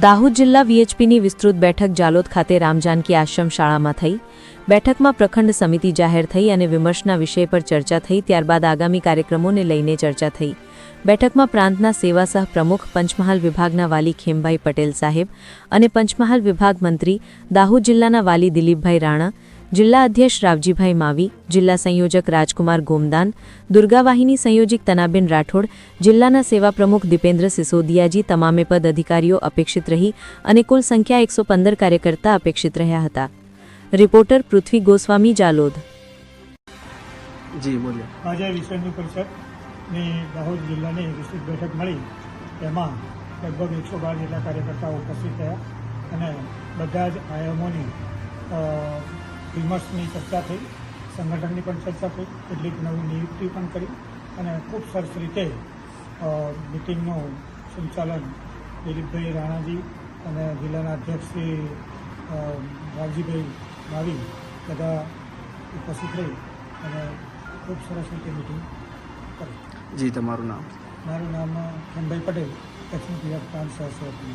દાહોદ જિલ્લા વીએચપીની વિસ્તૃત બેઠક જાલોદ ખાતે રામજાનકી આશ્રમ શાળામાં થઈ. બેઠકમાં પ્રખંડ સમિતિ જાહેર થઈ અને વિમર્શના વિષય પર ચર્ચા થઈ, ત્યારબાદ આગામી કાર્યક્રમોને લઈને ચર્ચા થઈ. બેઠકમાં પ્રાંતના સેવા સહ પ્રમુખ, પંચમહાલ વિભાગના વાલી ખેમભાઈ પટેલ સાહેબ અને પંચમહાલ વિભાગ મંત્રી, દાહોદ જિલ્લાના વાલી દિલીપભાઈ રાણા જિલ્લા અધ્યક્ષ રાવજીભાઈ માવી જિલ્લા સંયોજક રાજકુમાર ગોમદાન દુર્ગાવાહિની સંયોજક તનાબેન રાઠોડ જિલ્લાના સેવા પ્રમુખ દીપેન્દ્ર સિસોદિયાજી તમામે પદ અધિકારીઓ અપેક્ષિત રહી અને કુલ સંખ્યા એકસો પંદર કાર્યકર્તા અપેક્ષિત રહ્યા હતા. રિપોર્ટર પૃથ્વી ગોસ્વામી જાલોદ. જી બોલીએ. આજે વિષયની પરિષદની દાહોદ જિલ્લાની વિસ્તૃત બેઠક મળી. તેમાં લગભગ એકસો બાર જેટલા કાર્યકર્તાઓ ઉપસ્થિત થયા અને બધા જ આયામોની વિમર્શની ચર્ચા થઈ સંગઠનની પણ ચર્ચા થઈ કેટલીક નવી નિયુક્તિ પણ કરી અને ખૂબ સરસ રીતે મિટિંગનું સંચાલન દિલીપભાઈ રાણાજી અને જિલ્લાના અધ્યક્ષ શ્રી રાવજીભાઈ માવી બધા ઉપસ્થિત રહી અને ખૂબ સરસ રીતે મિટિંગ કરી. જી તમારું નામ? મારું નામ ખેમભાઈ પટેલ દક્ષિણ ગુજરાત પ્રાંત સહસભાપતિ.